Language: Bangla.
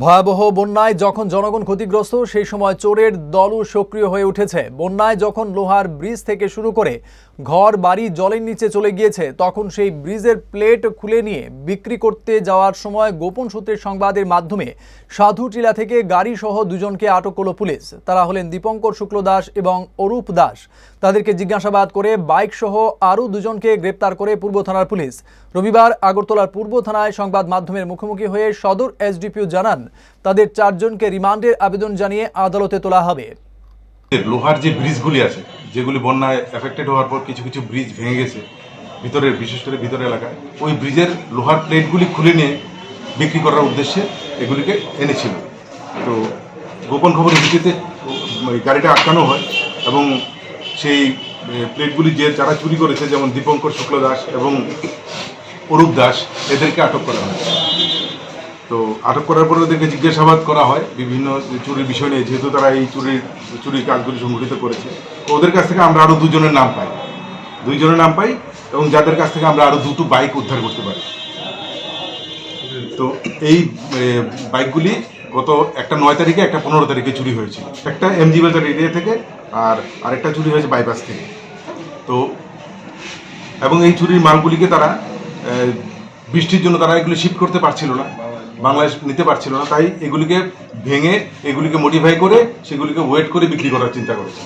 ভয়াবহ বন্যায় যখন জনগণ ক্ষতিগ্রস্ত, সেই সময় চোরের দলও সক্রিয় হয়ে উঠেছে। বন্যায় যখন লোহার ব্রিজ থেকে শুরু করে ঘর, বাড়ি, জলের নিচে চলে গিয়েছে, তখন সেই ব্রিজের প্লেট খুলে নিয়ে বিক্রি করতে যাওয়ার সময় গোপন সূত্রের সংবাদের মাধ্যমে সাধুটিলা থেকে গাড়ি সহ দুজনকে আটক করল পুলিশ। তারা হলেন দীপঙ্কর শুক্ল দাস এবং অরূপ দাস। তাদেরকে জিজ্ঞাসাবাদ করে বাইক সহ আরও দুজনকে গ্রেপ্তার করে পূর্ব থানার পুলিশ। রবিবার আগরতলার পূর্ব থানায় সংবাদ মাধ্যমের মুখোমুখি হয়ে সদর এসডিপিও জানান তাদের চারজনকে রিমান্ডের আবেদন জানিয়ে আদালতে তোলা হবে। লোহার যে ব্রিজগুলি আছে, যেগুলি বন্যায় এফেক্টেড হওয়ার পর কিছু কিছু ব্রিজ ভেঙে গেছে, ভিতরের, বিশেষ করে ভিতরের এলাকায়, ওই ব্রিজের লোহার প্লেটগুলি খুলে নিয়ে বিক্রি করার উদ্দেশ্যে এগুলিকে এনেছিল। তো গোপন খবরের ভিত্তিতে গাড়িটা আটকানো হয় এবং সেই প্লেটগুলি যে যারা চুরি করেছে, যেমন দীপঙ্কর শুক্ল দাস এবং অরূপ দাস, এদেরকে আটক করা হয়। তো আটক করার পরে ওদেরকে জিজ্ঞাসাবাদ করা হয় বিভিন্ন চুরির বিষয় নিয়ে, যেহেতু তারা এই চুরির চুরির কাজগুলি সংগঠিত করেছে। তো ওদের কাছ থেকে আমরা আরও দুজনের নাম পাই। দুইজনের নাম পাই এবং যাদের কাছ থেকে আমরা আরও দুটো বাইক উদ্ধার করতে পারি। তো এই বাইকগুলি গত একটা নয় তারিখে, একটা পনেরো তারিখে চুরি হয়েছিল একটা এমজি বাজার এরিয়া থেকে আর আরেকটা চুরি হয়েছে বাইপাস থেকে। তো এবং এই চুরির মালগুলিকে তারা বৃষ্টির জন্য তারা এগুলি শিফট করতে পারছিল না। বাংলাদেশ নিতে পারছিল না, তাই এগুলিকে ভেঙে, এগুলিকে মডিফাই করে, সেগুলিকে ওয়েট করে বিক্রি করার চিন্তা করেছে।